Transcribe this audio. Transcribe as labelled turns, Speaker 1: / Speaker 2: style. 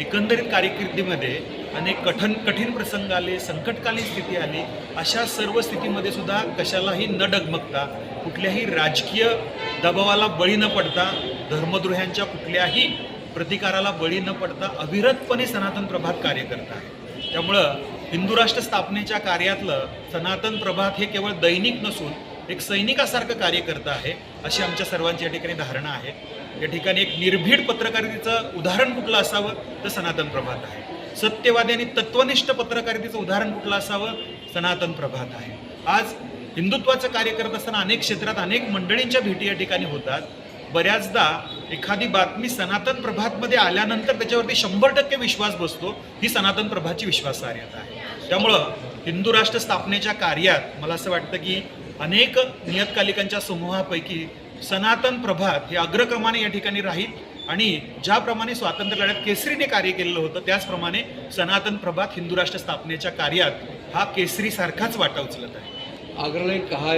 Speaker 1: एकंदरीत कारकिर्दीमध्ये अनेक कठन कठीण प्रसंग आले संकटकालीन स्थिती आली अशा सर्व स्थितीमध्ये सुद्धा कशालाही न डगमगता कुठल्याही राजकीय दबावाला बळी न पडता धर्मद्रोह्यांच्या कुठल्याही प्रतिकाराला बळी न पडता अविरतपणे सनातन प्रभात कार्य करत आहे त्यामुळं हिंदू राष्ट्र स्थापनेच्या कार्यातलं सनातन प्रभात हे केवळ दैनिक नसून एक सैनिकासारखं कार्य करत आहे अशी आमच्या सर्वांची या ठिकाणी धारणा आहे. या ठिकाणी एक निर्भीड पत्रकारितेचं उदाहरण कुठलं असावं तर सनातन प्रभात आहे. सत्यवादी आणि तत्वनिष्ठ पत्रकारितेचं उदाहरण कुठलं असावं सनातन प्रभात आहे. आज हिंदुत्वाचं कार्य करत असताना अनेक क्षेत्रात अनेक मंडळींच्या भेटी या ठिकाणी होतात. बऱ्याचदा एखादी बातमी सनातन प्रभातमध्ये आल्यानंतर त्याच्यावरती शंभर टक्के विश्वास बसतो ही सनातन प्रभातची विश्वासार्हता आहे. त्यामुळं हिंदू राष्ट्र स्थापनेच्या कार्यात मला असं वाटतं की अनेक नियतकालिकांच्या समूहापैकी सनातन प्रभात हे अग्रक्रमाने या ठिकाणी राहील आणि ज्याप्रमाणे स्वातंत्र्य लढ्यात केसरीने कार्य केलेलं होतं त्याचप्रमाणे सनातन प्रभात हिंदू राष्ट्र स्थापनेच्या कार्यात हा केसरीसारखाच वाटा उचलत आहे.
Speaker 2: अग्रणी कहा